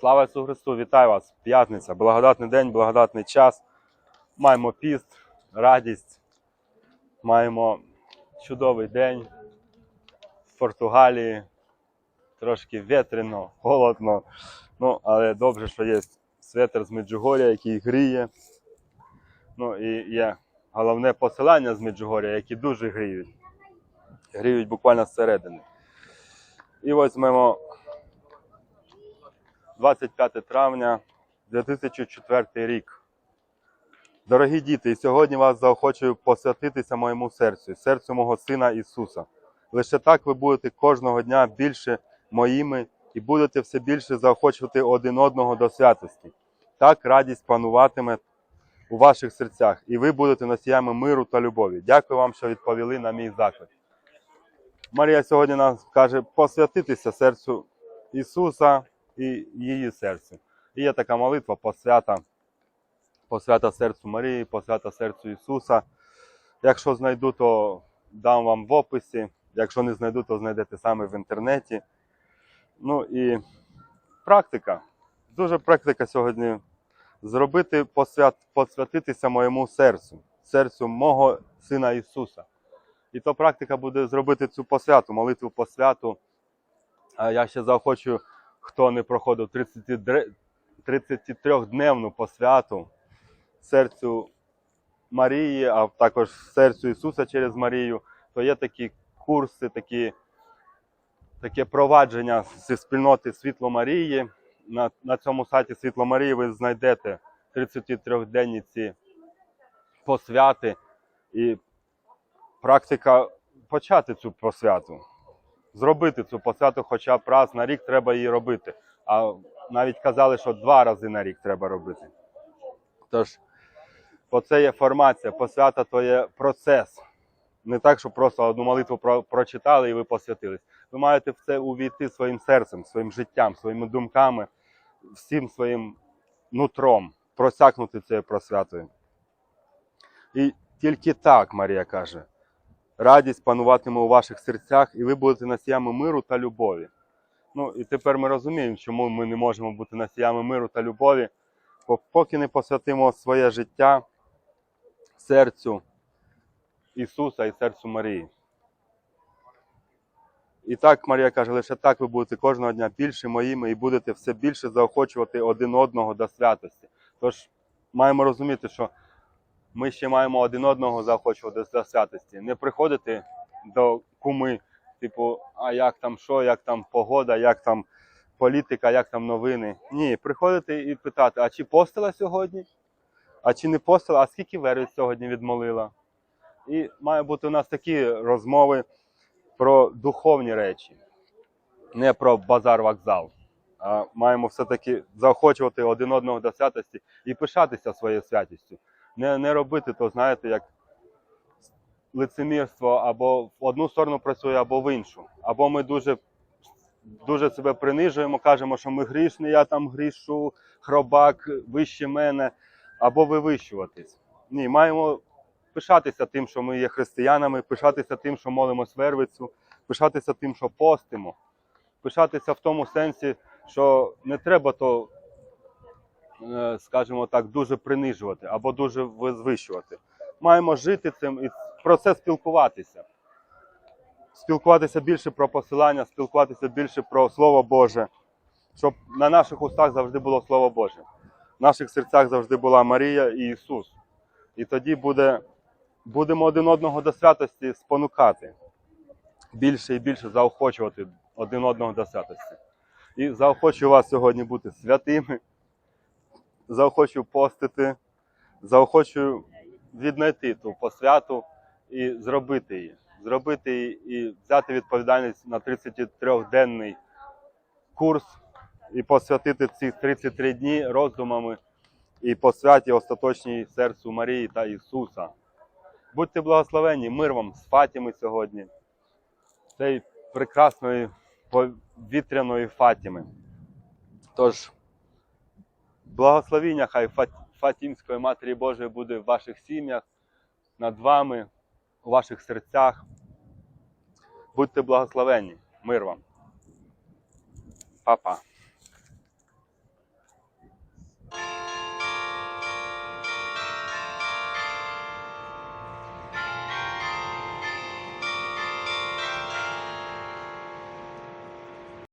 Слава Ісусу Христу! Вітаю вас! П'ятниця, благодатний день, благодатний час. Маємо піст, радість. Маємо чудовий день в Португалії. Трошки вітряно, холодно. Ну, але добре, що є светр з Меджугоря, який гріє. Ну і є головне посилання з Меджугоря, які дуже гріють. Гріють буквально зсередини. І візьмемо 25 травня 2004 рік. Дорогі діти, сьогодні вас заохочую посвятитися моєму серцю, серцю мого Сина Ісуса. Лише так ви будете кожного дня більше моїми і будете все більше заохочувати один одного до святості. Так радість пануватиме у ваших серцях, і ви будете носіями миру та любові. Дякую вам, що відповіли на мій заклик. Марія сьогодні нам каже посвятитися серцю Ісуса і її серцю. І є така молитва посвята, посвята серцю Марії, посвята серцю Ісуса. Якщо знайду, то дам вам в описі. Якщо не знайду, то знайдете саме в інтернеті. Ну і практика. Дуже практика сьогодні. Зробити посвят, посвятитися моєму серцю, серцю мого Сина Ісуса. І то практика буде зробити цю посвяту, молитву посвяту. Я ще заохочую, хто не проходив 33-дневну посвяту серцю Марії, а також серцю Ісуса через Марію, то є такі курси, такі, таке провадження зі спільноти Світло Марії. На, на цьому сайті Світло Марії ви знайдете 33-денні ці посвяти і практика почати цю посвяту. Зробити цю посвяту хоча б раз на рік треба її робити. А навіть казали, що два рази на рік треба робити. Тож, бо це є формація, посвята то є процес. Не так, що просто одну молитву про- прочитали і ви посвятились. Ви маєте в це увійти своїм серцем, своїм життям, своїми думками, всім своїм нутром, просякнути цією просвятою. І тільки так, Марія каже, радість пануватиме у ваших серцях, і ви будете носіями миру та любові. Ну і тепер ми розуміємо, чому ми не можемо бути носіями миру та любові, бо поки не посвятимо своє життя серцю Ісуса і серцю Марії. І так Марія каже, лише так ви будете кожного дня більше моїми і будете все більше заохочувати один одного до святості. Тож маємо розуміти, що ми ще маємо один одного заохочувати до святості. Не приходити до куми, типу, а як там що, як там погода, як там політика, як там новини. Ні, приходити і питати, а чи постила сьогодні? А чи не постила, а скільки вервиць сьогодні відмолила? І має бути у нас такі розмови про духовні речі, не про базар-вокзал. Маємо все-таки заохочувати один одного до святості і пишатися своєю святістю. Не, не робити то, знаєте, як лицемірство або в одну сторону працює, або в іншу. Або ми дуже, дуже себе принижуємо, кажемо, що ми грішні, я там грішу, хробак вище мене, або вивищуватись. Ні, маємо пишатися тим, що ми є християнами, пишатися тим, що молимось вервицю, пишатися тим, що постимо, пишатися в тому сенсі, що не треба то, скажімо так, дуже принижувати або дуже возвищувати. Маємо жити цим і про це спілкуватися. Спілкуватися більше про посилання, спілкуватися більше про Слово Боже, щоб на наших устах завжди було Слово Боже. В наших серцях завжди була Марія і Ісус. І тоді буде, будемо один одного до святості спонукати, більше і більше заохочувати один одного до святості. І заохочую вас сьогодні бути святими, заохочую постити, заохочую віднайти ту посвяту і зробити її. Зробити її і взяти відповідальність на 33-денний курс і посвятити ці 33 дні роздумами і посвяті остаточній серцю Марії та Ісуса. Будьте благословені, мир вам з Фатіми сьогодні, цієї прекрасної повітряної Фатіми. Тож, благословіння хай Фат- Фатімської Матері Божої буде в ваших сім'ях, над вами, у ваших серцях. Будьте благословені, мир вам. Па-па.